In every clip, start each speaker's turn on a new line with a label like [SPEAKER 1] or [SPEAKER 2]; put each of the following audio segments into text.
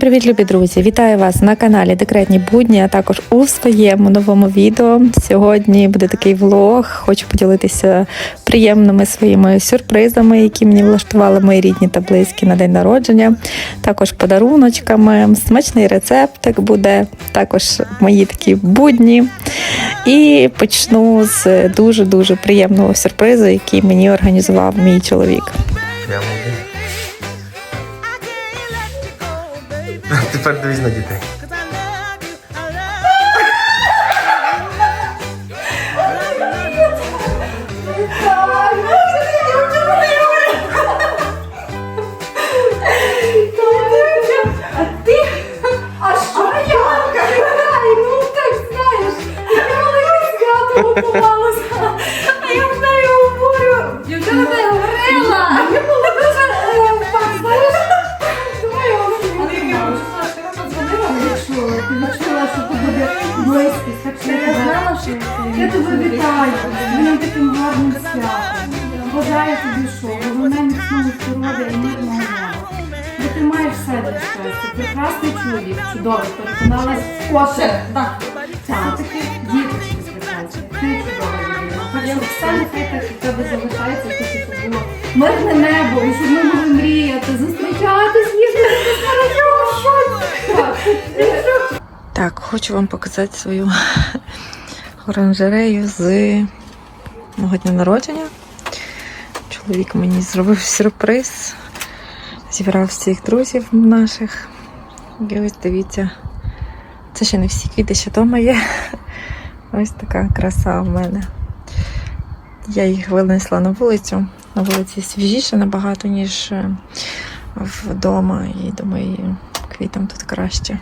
[SPEAKER 1] привіт, любі друзі! Вітаю вас на каналі Декретні будні, а також у своєму новому відео. Сьогодні буде такий влог. Хочу поділитися приємними своїми сюрпризами, які мені влаштували мої рідні та близькі на день народження. Також подаруночками, смачний рецептик буде, також мої такі будні. І почну з дуже дуже приємного сюрпризу, який мені організував мій чоловік.
[SPEAKER 2] Тепер дивись на дітей.
[SPEAKER 3] Cause
[SPEAKER 4] щастя. Прекрасний чоловік, чудовий, переконалась вкотре. Так, так, діточки. Ти чудова людина. Так що все так і тебе залишається, це було мирне небо, і щоб ми могли мріяти, зустрічатись, їздити Так,
[SPEAKER 1] Так, хочу вам показати свою оранжерею з мого дня народження. Чоловік мені зробив сюрприз, зібрав всіх друзів наших. І ось дивіться, це ще не всі квіти, ще вдома є. Ось така краса в мене. Я їх винесла на вулицю. На вулиці свіжіше набагато, ніж е, вдома. І думаю, квітам тут краще.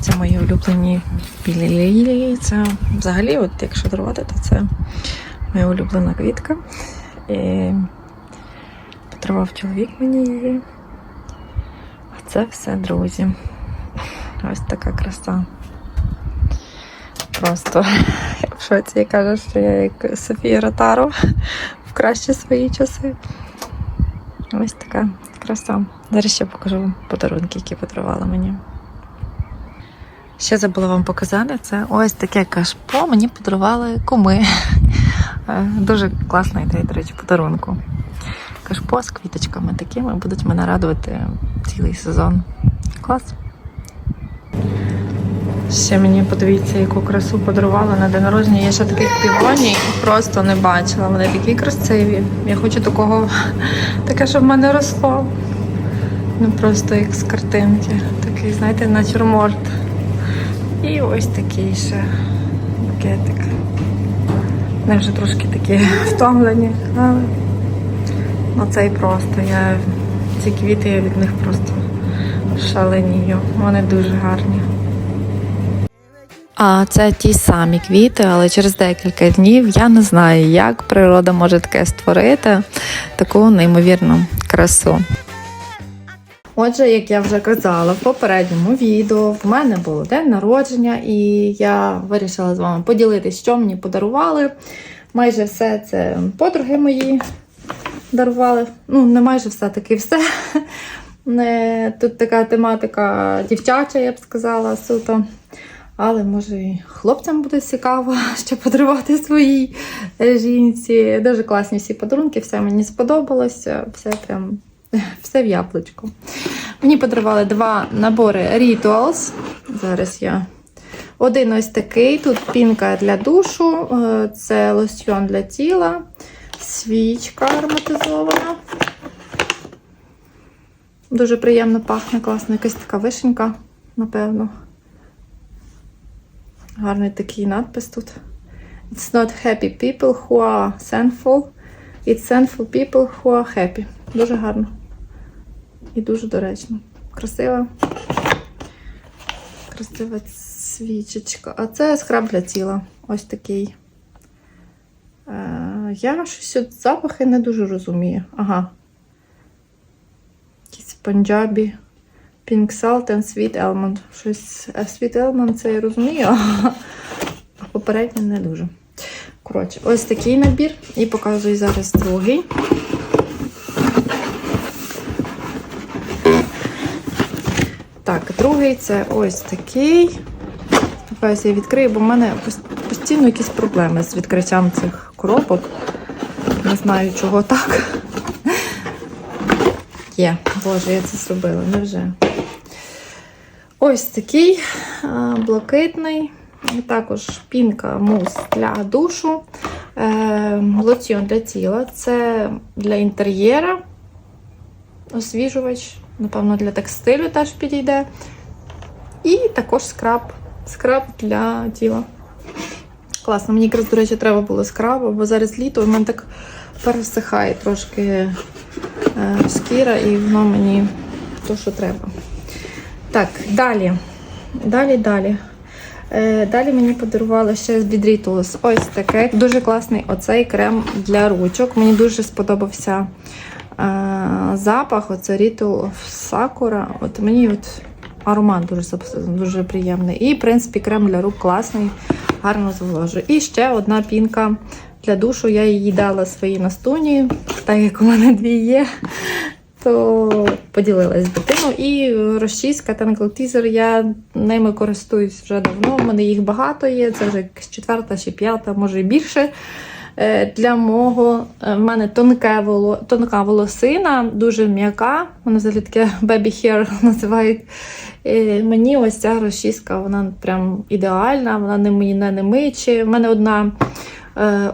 [SPEAKER 1] Це мої улюблені білі лілії. Це взагалі, от якщо дарувати, то це моя улюблена квітка. І подарував чоловік мені її. А це все, друзі. Ось така краса. Просто в шоці кажу, що я як Софія Ротару в кращі свої часи. Ось така краса. Зараз ще покажу вам подарунки, які подарувала мені. Ще забула вам показати, це ось таке кашпо мені подарували куми. Е, Дуже класна ідея, до речі, подарунку. Кашпо з квіточками такими будуть мене радувати цілий сезон. Клас. Ще мені подивіться, яку красу подарувала на день народження. Я ще таких півоній просто не бачила. Вони такі красиві. Я хочу такого, таке, щоб в мене росло. Ну просто як з картинки. Такий, знаєте, натюрморт. І ось такий ще букетик. Вони вже трошки такі втомлені, але ну цей просто. Я ці квіти я від них просто шаленію. Вони дуже гарні. А це ті самі квіти, але через декілька днів я не знаю, як природа може таке створити, таку неймовірну красу. Отже, як я вже казала в попередньому відео, в мене було день народження, і я вирішила з вами поділитися, що мені подарували. Майже все це подруги мої дарували. Ну, не майже все таки все. Тут така тематика дівчача, я б сказала, суто. Але може і хлопцям буде цікаво ще подарувати своїй е, жінці. Дуже класні всі подарунки, все мені сподобалося, все прям все в яблучку. Мені подарували два набори Rituals. Зараз я. Один ось такий. Тут пінка для душу, е, це лосьйон для тіла, свічка ароматизована. Дуже приємно пахне, класно, якась така вишенька, напевно. Гарний такий надпис тут. It's not happy people who are thankful. It's thankful people who are happy. Дуже гарно. І дуже доречно. Красива. Красива свічечка. А це скраб для тіла. Ось такий. Е, я щось от запахи не дуже розумію. Ага. Якісь панджабі. Pink Salt and Sweet Almond. Щось а Sweet Almond це я розумію, а попереднє не дуже. Коротше, ось такий набір. І показую зараз другий. Так, другий це ось такий. Сподіваюся, я відкрию, бо в мене постійно якісь проблеми з відкриттям цих коробок. Не знаю, чого так. Є, боже, я це зробила, невже. Ось такий блакитний. Також пінка мус для душу, е, лоціон для тіла. Це для інтер'єра. Освіжувач, напевно, для текстилю теж підійде. І також скраб. Скраб для тіла. Класно, мені якраз, до речі, треба було скраб, бо зараз літо, і мене так пересихає трошки е, шкіра, і воно мені то, що треба. Так, далі. Далі, далі. Е, далі мені подарували ще від Rituals ось таке. Дуже класний оцей крем для ручок. Мені дуже сподобався е, запах. Оце of Sakura. От мені от аромат дуже, дуже приємний. І, в принципі, крем для рук класний, гарно зволожує. І ще одна пінка для душу. Я її дала своїй настуні, так як у мене дві є то поділилась з дитиною. І розчіска та я ними користуюсь вже давно. У мене їх багато є. Це вже четверта чи п'ята, може і більше. Е, Для мого е, в мене тонке воло, тонка волосина, дуже м'яка. Вона взагалі таке baby hair називають. Е, Мені ось ця розчіска, вона прям ідеальна, вона не мені не не миче. У мене одна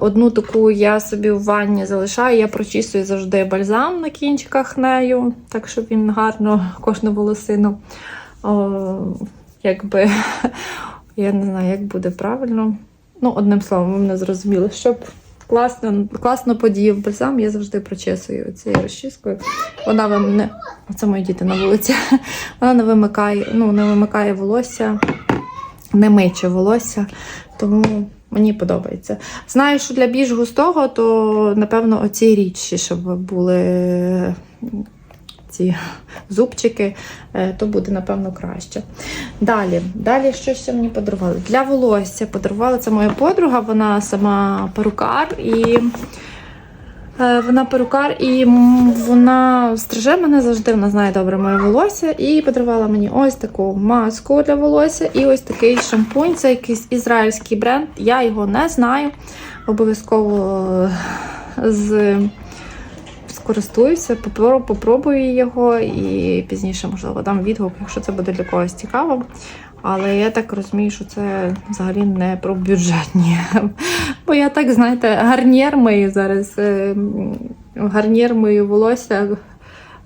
[SPEAKER 1] Одну таку я собі в ванні залишаю, я прочісую завжди бальзам на кінчиках нею, так щоб він гарно кожну волосину. О, якби, я не знаю, як буде правильно. Ну, одним словом, ви мене зрозуміли, щоб класно, класно подіяв бальзам, я завжди прочесую цією розчіскою. Вона вам не. Це мої діти на вулиці. Вона не вимикає, ну, не вимикає волосся, не миче волосся. Тому Мені подобається. Знаю, що для більш густого, то напевно оці рідші, щоб були ці зубчики, е, то буде, напевно, краще. Далі, далі що ще мені подарували? Для волосся подарувала це моя подруга, вона сама перукар і. Е, Вона перукар, і вона стриже мене завжди, вона знає добре моє волосся. І подарувала мені ось таку маску для волосся і ось такий шампунь. Це якийсь ізраїльський бренд. Я його не знаю. Обов'язково е, з скористуюся, попробую його і пізніше, можливо, дам відгук, якщо це буде для когось цікаво. Але я так розумію, що це взагалі не про бюджетні. Бо я так, знаєте, гарнір мию зараз. е, Гарнір мию волосся.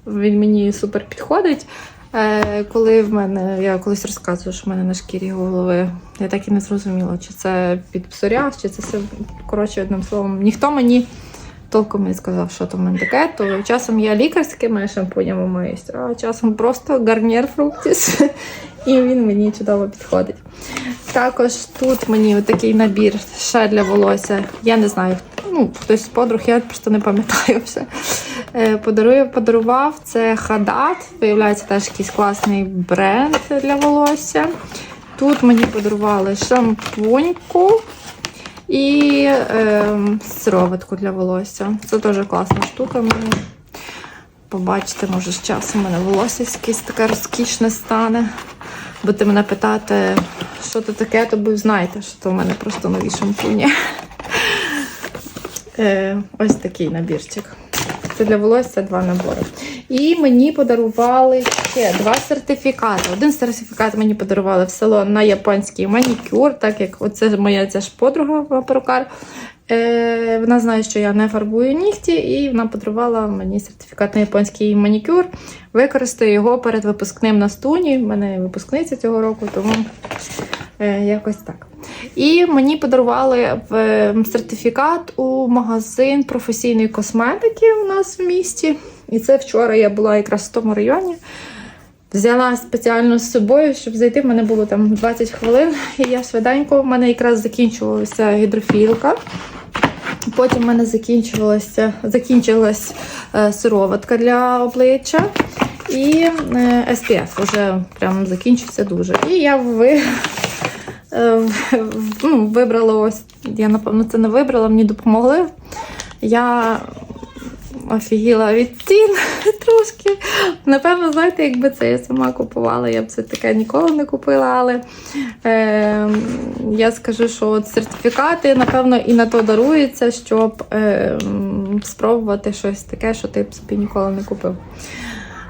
[SPEAKER 1] Він мені супер підходить. Е, Коли в мене, я колись розказувала, що в мене на шкірі голови, я так і не зрозуміла, чи це під псоріаз, чи це все, коротше, одним словом, ніхто мені толком не сказав, що в мене таке. То часом я лікарськими шампунями миюсь, а часом просто гарнір фруктіс. І він мені чудово підходить. Також тут мені такий набір ще для волосся. Я не знаю, ну, хтось з подруг, я просто не пам'ятаю все. Е, подарував це Хадат. Виявляється, теж якийсь класний бренд для волосся. Тут мені подарували шампуньку і е, сироватку для волосся. Це теж класна штука. Мені побачите, може, з часом у мене волосся якесь таке розкішне стане. Будете мене питати, що це таке, то ви знаєте, що це в мене просто нові шампуні. Е, ось такий набірчик. Це для волосся два набори. І мені подарували ще два сертифікати. Один сертифікат мені подарували в салон на японський манікюр, так як оце моя ця ж подруга перукар. Е, вона знає, що я не фарбую нігті, і вона подарувала мені сертифікат на японський манікюр. Використаю його перед випускним на стуні. У мене випускниця цього року, тому е, якось так. І мені подарували ем, сертифікат у магазин професійної косметики у нас в місті. І це вчора я була якраз в тому районі. Взяла спеціально з собою, щоб зайти. В мене було там 20 хвилин, і я швиденько, в мене якраз закінчувалася гідрофілка. Потім в мене закінчувалася, закінчилась е, сироватка для обличчя. І е, SPF вже прям закінчився дуже. І я ви, е, ну, вибрала ось, я напевно це не вибрала, мені допомогли. Я офігіла від цін трошки. Напевно, знаєте, якби це я сама купувала, я б це таке ніколи не купила. Але е, я скажу, що от сертифікати, напевно, і на то даруються, щоб е, спробувати щось таке, що ти б собі ніколи не купив.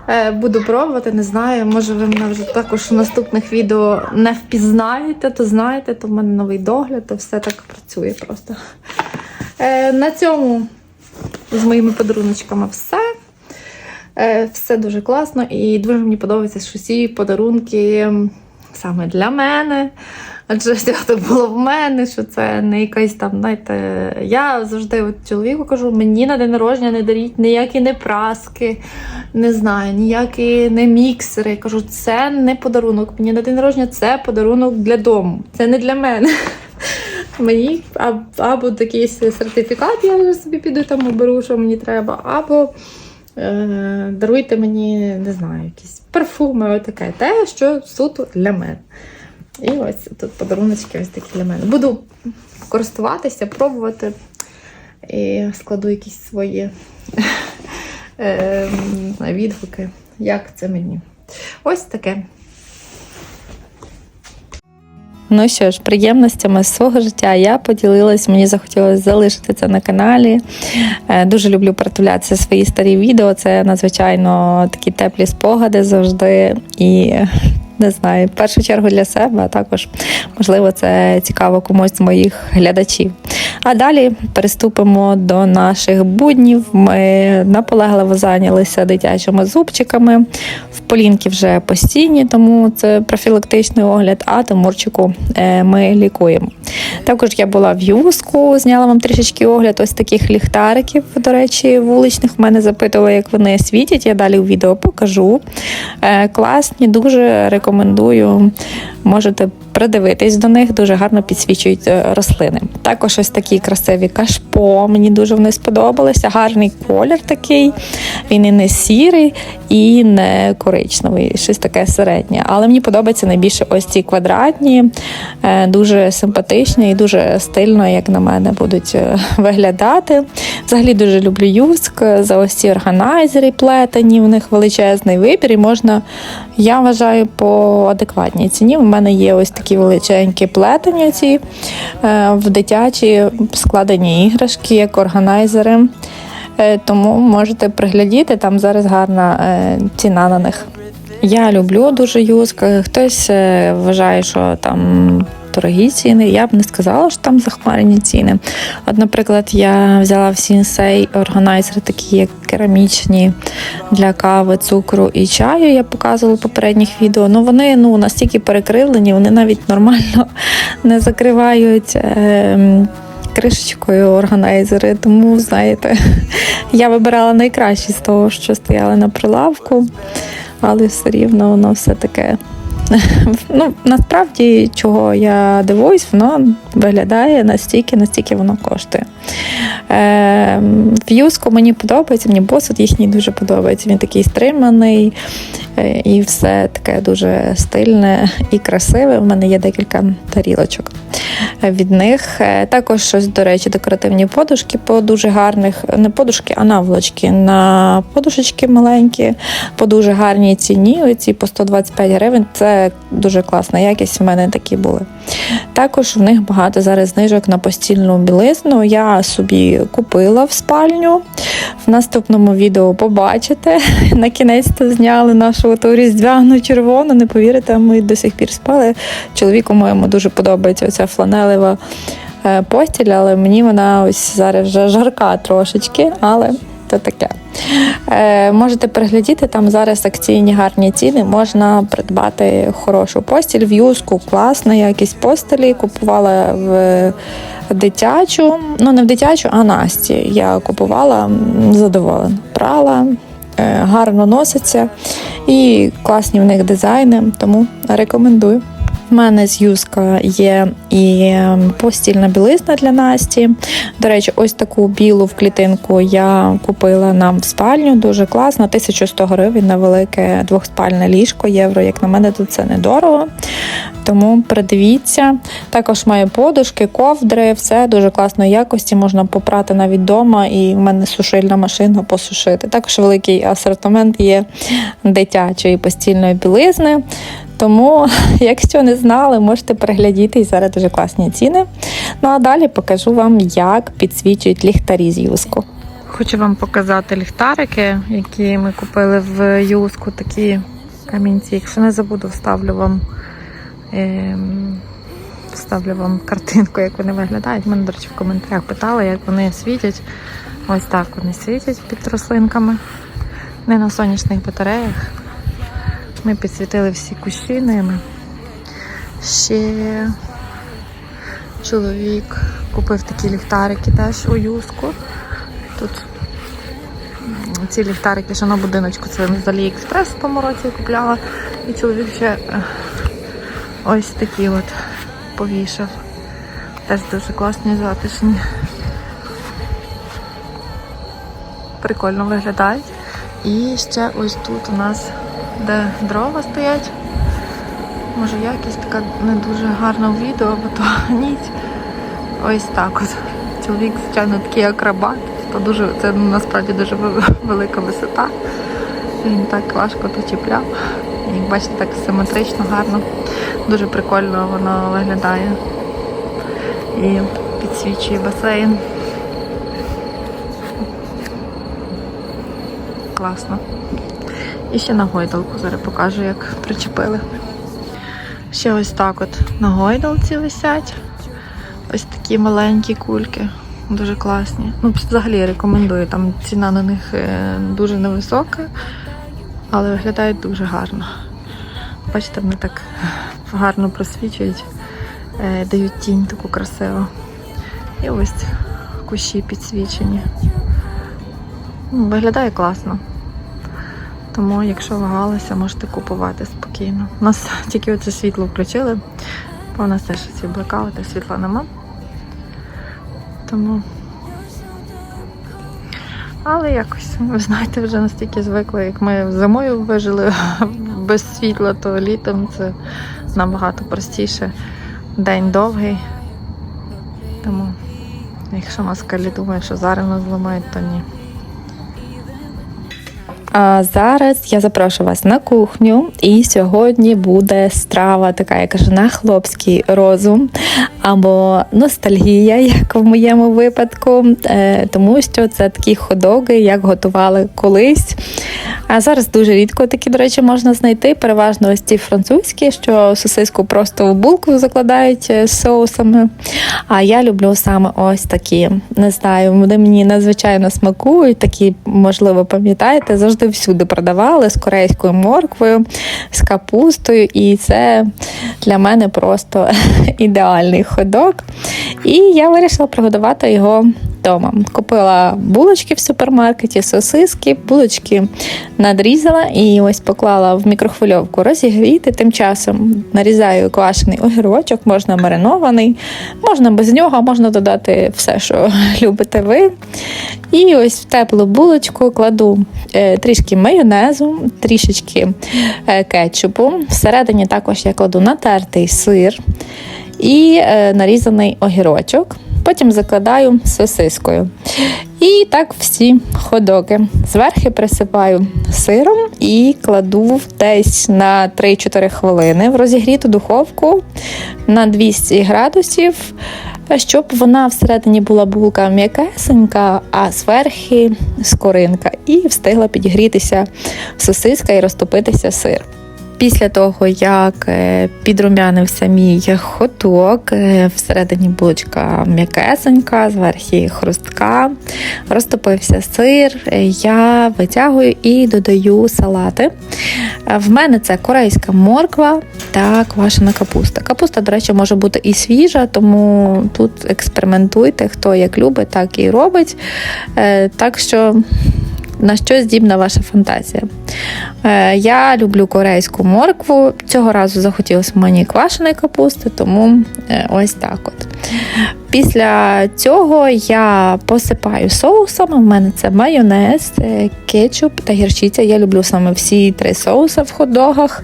[SPEAKER 1] Е, Буду пробувати, не знаю. Може, ви мене вже також в наступних відео не впізнаєте, то знаєте, то в мене новий догляд, то все так працює просто. Е, На цьому з моїми подаруночками все. Е, Все дуже класно і дуже мені подобається, що всі подарунки саме для мене. Адже свято було в мене, що це не якась там, знаєте, я завжди от чоловіку кажу, мені на день народження не даріть ніякі не праски, не знаю, ніякі не міксери. Я кажу, це не подарунок. Мені на день народження це подарунок для дому. Це не для мене. Мені або, якийсь сертифікат, я вже собі піду там оберу, що мені треба, або е, даруйте мені, не знаю, якісь парфуми, отаке. Те, що суто для мене. І ось тут подаруночки ось такі для мене. Буду користуватися, пробувати і складу якісь свої е, відгуки, як це мені. Ось таке. Ну що ж, приємностями свого життя я поділилась, мені захотілося залишити це на каналі. Е, Дуже люблю передивлятися свої старі відео. Це надзвичайно такі теплі спогади завжди. І не знаю, в першу чергу для себе, а також, можливо, це цікаво комусь з моїх глядачів. А далі переступимо до наших буднів. Ми наполегливо зайнялися дитячими зубчиками. В Полінки вже постійні, тому це профілактичний огляд, а Тимурчику е, ми лікуємо. Також я була в юску, зняла вам трішечки огляд ось таких ліхтариків, до речі, вуличних. В мене запитували, як вони світять. Я далі у відео покажу. Е, Класні, дуже рекомендую. Можете придивитись до них, дуже гарно підсвічують е, рослини. Також ось такі красиві кашпо. Мені дуже вони сподобалися. Гарний колір такий. Він і не сірий, і не коричневий, щось таке середнє. Але мені подобається найбільше ось ці квадратні, е, дуже симпатичні і дуже стильно, як на мене, будуть е, виглядати. Взагалі дуже люблю юск за ось ці органайзери плетені. У них величезний вибір, і можна, я вважаю, по адекватній ціні. У мене є ось такі величенькі плетені ці е, в дитячі складені іграшки, як органайзери. Е, Тому можете приглядіти, там зараз гарна е, ціна на них. Я люблю дуже юск. Хтось вважає, що там дорогі ціни. Я б не сказала, що там захмарені ціни. От, наприклад, я взяла в Сінсей органайзери, такі як керамічні для кави, цукру і чаю. Я показувала в попередніх відео. Ну вони ну настільки перекривлені, вони навіть нормально не закривають. Е, кришечкою органайзери, тому знаєте, я вибирала найкращі з того, що стояли на прилавку, але все рівно воно все таке. Ну, насправді, чого я дивуюсь, воно виглядає настільки, настільки воно коштує. Е, мені подобається, мені посуд їхній дуже подобається. Він такий стриманий е, і все таке дуже стильне і красиве. У мене є декілька тарілочок від них. Е, Також щось, до речі, декоративні подушки по дуже гарних, не подушки, а наволочки на подушечки маленькі, по дуже гарній ціні. Оці по 125 гривень. Це дуже класна якість. У мене такі були. Також в них багато зараз знижок на постільну білизну. Я собі купила в спальню. В наступному відео побачите. На кінець то зняли нашу ту різдвяну червону. Не повірите, ми до сих пір спали. Чоловіку моєму дуже подобається оця фланелева е, постіль, але мені вона ось зараз вже жарка трошечки, але то таке. Е, можете переглядіти, там зараз акційні гарні ціни. Можна придбати хорошу постіль, в юску, класна якість постелі. Купувала в дитячу, ну не в дитячу, а Насті. Я купувала задоволена. Прала, е, гарно носиться і класні в них дизайни, тому рекомендую. В мене з Юска є і ем, постільна білизна для Насті. До речі, ось таку білу в клітинку я купила нам в спальню. Дуже класно. 1100 гривень на велике двохспальне ліжко євро. Як на мене, то це недорого. Тому придивіться. Також має подушки, ковдри, все дуже класної якості. Можна попрати навіть вдома, і в мене сушильна машина посушити. Також великий асортимент є дитячої постільної білизни. Тому, якщо не знали, можете переглядіти і зараз дуже класні ціни. Ну а далі покажу вам, як підсвічують ліхтарі з юску. Хочу вам показати ліхтарики, які ми купили в юску, такі камінці. Якщо не забуду, вставлю вам. Ем, Вставлю вам картинку, як вони виглядають. Мене, до речі, в коментарях питали, як вони світять. Ось так вони світять під рослинками. Не на сонячних батареях. Ми підсвітили всі кущі ними. Ще чоловік купив такі ліхтарики теж у юску. Тут ці ліхтарики, що на будиночку, це з Аліекспрес в тому році я купляла. І чоловік ще е, ось такі от повішав. Теж дуже класні, затишні. Прикольно виглядають. І ще ось тут у нас, де дрова стоять. Може якість така не дуже гарна в відео, бо то ніч. Ось так от. Чоловік, звичайно, такий акробат. То дуже, це насправді дуже велика висота. Він так важко то чіпляв. Як бачите, так симетрично, гарно. Дуже прикольно воно виглядає. І підсвічує басейн. Класно. І ще на гойдалку зараз покажу, як причепили. Ще ось так от на гойдалці висять. Ось такі маленькі кульки. Дуже класні. Ну, взагалі рекомендую. Там ціна на них е, дуже невисока, але виглядають дуже гарно. Бачите, вони так гарно просвічують, е, дають тінь таку красиву. І ось кущі підсвічені. Ну, Виглядає класно. Тому, якщо вагалися, можете купувати спокійно. У нас тільки оце світло включили, бо у нас теж ці блекаути, світла нема. Тому. Але якось, ви знаєте, вже настільки звикли, як ми зимою вижили без світла, то літом це набагато простіше. День довгий. Тому, якщо москалі думають, що зараз нас зламають, то ні. А зараз я запрошую вас на кухню, і сьогодні буде страва, така я кажу, на хлопський розум або ностальгія, як в моєму випадку, е, тому що це такі ходоги, як готували колись. А зараз дуже рідко такі, до речі, можна знайти. Переважно ось ці французькі, що сосиску просто в булку закладають е, з соусами. А я люблю саме ось такі. Не знаю, вони мені надзвичайно смакують. Такі, можливо, пам'ятаєте, завжди всюди продавали з корейською морквою, з капустою. І це для мене просто ідеальний ходок. І я вирішила приготувати його вдома. Купила булочки в супермаркеті, сосиски, булочки надрізала і ось поклала в мікрохвильовку розігріти. Тим часом нарізаю квашений огірочок, можна маринований, можна без нього, можна додати все, що любите ви. І ось в теплу булочку кладу е, трішки майонезу, трішечки е, кетчупу. Всередині також я кладу натертий сир і е, нарізаний огірочок. Потім закладаю сосискою. І так всі ходоги. Зверхи присипаю сиром і кладу десь на 3-4 хвилини в розігріту духовку на 200 градусів, щоб вона всередині була булка м'якесенька, а зверхи скоринка. І встигла підігрітися сосиска і розтопитися сир. Після того, як е, підрумянився мій хоток, е, всередині булочка м'якесенька, зверху хрустка, розтопився сир, е, я витягую і додаю салати. В мене це корейська морква та квашена капуста. Капуста, до речі, може бути і свіжа, тому тут експериментуйте, хто як любить, так і робить. Так що на що здібна ваша фантазія. Е, Я люблю корейську моркву. Цього разу захотілося мені квашеної капусти, тому е, ось так от. Після цього я посипаю соусами. У мене це майонез, е, кетчуп та гірчиця. Я люблю саме всі три соуси в хот-догах.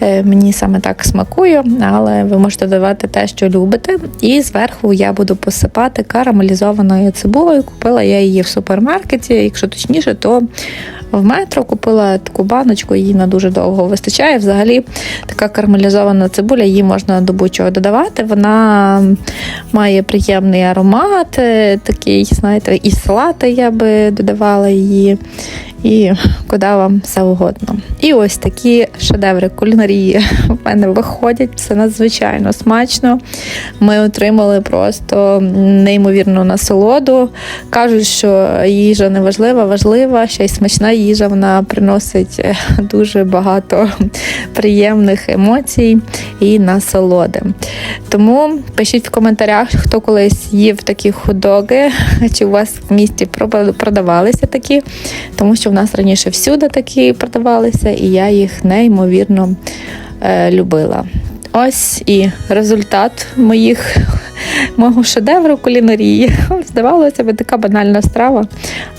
[SPEAKER 1] Е, Мені саме так смакує, але ви можете додавати те, що любите. І зверху я буду посипати карамелізованою цибулею. Купила я її в супермаркеті, якщо точніше, то в метро купила таку баночку, її на дуже довго вистачає. Взагалі, така карамелізована цибуля, її можна до будь-чого додавати. Вона має приємний аромат, е, такий, знаєте, і салати я би додавала її. І куди вам завгодно. І ось такі шедеври кулінарії в мене виходять. Все надзвичайно смачно. Ми отримали просто неймовірну насолоду. Кажуть, що їжа не важлива, важлива, ще й смачна їжа. Вона приносить е, дуже багато приємних емоцій і насолоди. Тому пишіть в коментарях, хто колись їв такі худоги, чи у вас в місті продавалися такі, тому що в нас раніше всюди такі продавалися, і я їх неймовірно е, любила. Ось і результат моїх мого шедевру кулінарії. Здавалося би, така банальна страва,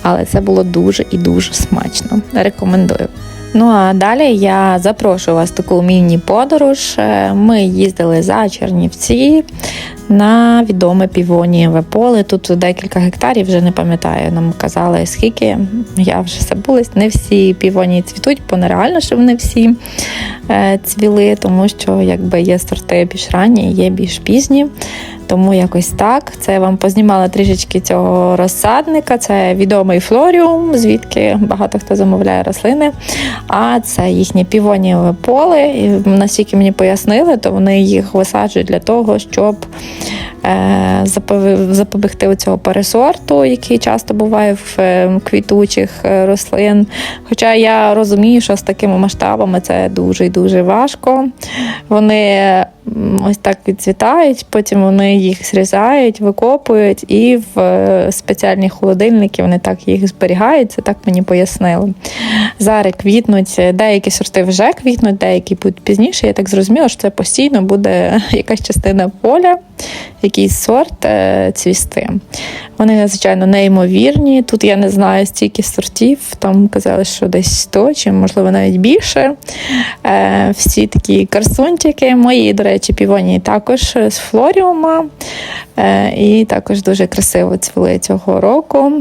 [SPEAKER 1] але це було дуже і дуже смачно. Рекомендую. Ну а далі я запрошую вас в таку міні-подорож. Е, Ми їздили за Чернівці на відоме півонієве поле. Тут декілька гектарів, вже не пам'ятаю. Нам казали, скільки я вже забулась. Не всі півонії цвітуть, бо нереально, що вони всі е, цвіли, тому що якби є сорти більш ранні, є більш пізні. Тому якось так. Це я вам познімала трішечки цього розсадника. Це відомий флоріум, звідки багато хто замовляє рослини. А це їхнє півонієве поле. І наскільки мені пояснили, то вони їх висаджують для того, щоб е, запобігти цього пересорту, який часто буває в е, квітучих е, рослин. Хоча я розумію, що з такими масштабами це дуже і дуже важко. Вони ось так відцвітають, потім вони їх зрізають, викопують, і в е, спеціальні холодильники вони так їх зберігають. Це так мені пояснили. Зараз квітнуть, деякі сорти вже квітнуть, деякі будуть пізніше. Я так зрозуміла, що це постійно буде якась частина поля, якийсь сорт е, цвісти. Вони, звичайно, неймовірні. Тут я не знаю стільки сортів, там казали, що десь 100 чи, можливо, навіть більше. Е, всі такі красунчики. Мої, до речі, півонії також з флоріума. Е, і також дуже красиво цвіли цього року.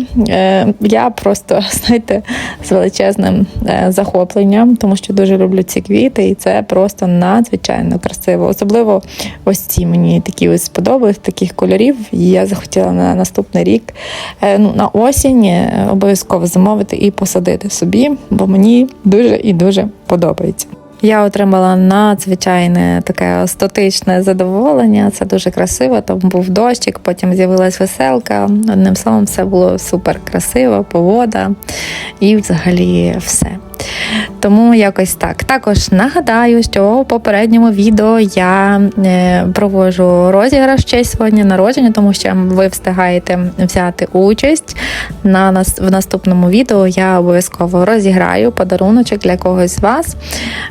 [SPEAKER 1] Я просто, знаєте, з величезним захопленням, тому що дуже люблю ці квіти, і це просто надзвичайно красиво. Особливо ось ці мені такі ось сподобались, таких кольорів. І я захотіла на наступний рік е, ну, на осінь е, обов'язково замовити і посадити собі, бо мені дуже і дуже подобається. Я отримала надзвичайне таке естетичне задоволення. Це дуже красиво. Там був дощик, потім з'явилась веселка. Одним словом, все було супер красиво, погода і взагалі все. Тому якось так. Також нагадаю, що у попередньому відео я е, проводжу розіграш в честь сьогодні народження, тому що ви встигаєте взяти участь. На нас в наступному відео я обов'язково розіграю подаруночок для когось з вас.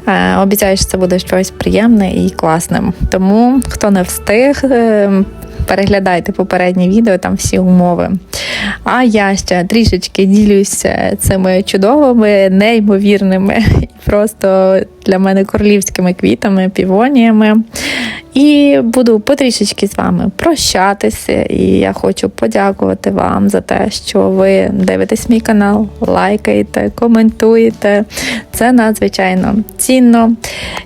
[SPEAKER 1] Е, Обіцяю, що це буде щось приємне і класне. Тому хто не встиг. е, Переглядайте попереднє відео, там всі умови. А я ще трішечки ділюся цими чудовими, неймовірними і просто для мене королівськими квітами, півоніями. І буду потрішечки з вами прощатися. І я хочу подякувати вам за те, що ви дивитесь мій канал, лайкаєте, коментуєте. Це надзвичайно цінно.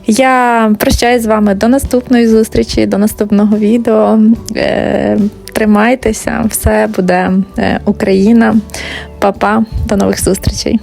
[SPEAKER 1] Я прощаюсь з вами до наступної зустрічі, до наступного відео. Тримайтеся, все буде е, Україна. Па-па, до нових зустрічей.